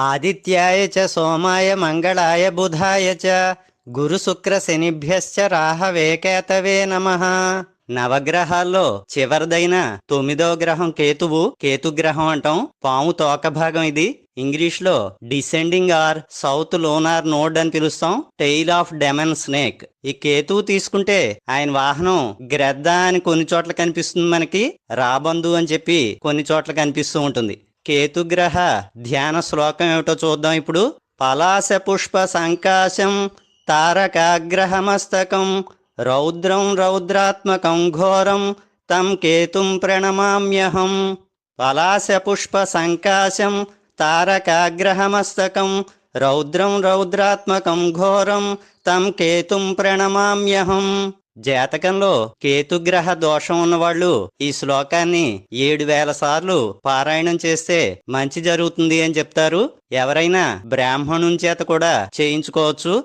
ఆదిత్యాయ చ సోమాయ మంగళాయ బుధాయ చ గురు శుక్ర శనిభ్యశ్చ రాహవే కేతవే నమః. నవగ్రహాల్లో చివరిదైన తొమ్మిదో గ్రహం కేతువు కేతు గ్రహం అంటాం. పాము తోక భాగం ఇది. ఇంగ్లీష్లో descending or south lunar node అని పిలుస్తాం. Tail of demon snake. ఈ కేతువు తీసుకుంటే ఆయన వాహనం గ్రద్ద అని కొన్ని చోట్ల కనిపిస్తుంది మనకి. రాబందు అని చెప్పి కొన్ని చోట్ల కనిపిస్తూ ఉంటుంది. కేతుగ్రహ ధ్యాన శ్లోకం ఏమిటో చూద్దాం ఇప్పుడు. పలాస పుష్ప సంకాశం తారకాగ్రహమస్తకం రౌద్రం రౌద్రాత్మకం ఘోరం తం కేతుం ప్రణమామ్యహం. పలాస పుష్ప సంకాశం తారకాగ్రహమస్తకం రౌద్రం రౌద్రాత్మకం ఘోరం తం కేతుం ప్రణమామ్యహం. జాతకంలో కేతుగ్రహ దోషం ఉన్నవాళ్ళు ఈ శ్లోకాన్ని ఏడు వేల సార్లు పారాయణం చేస్తే మంచి జరుగుతుంది అని చెప్తారు. ఎవరైనా బ్రాహ్మణుని చేత కూడా చేయించుకోవచ్చు.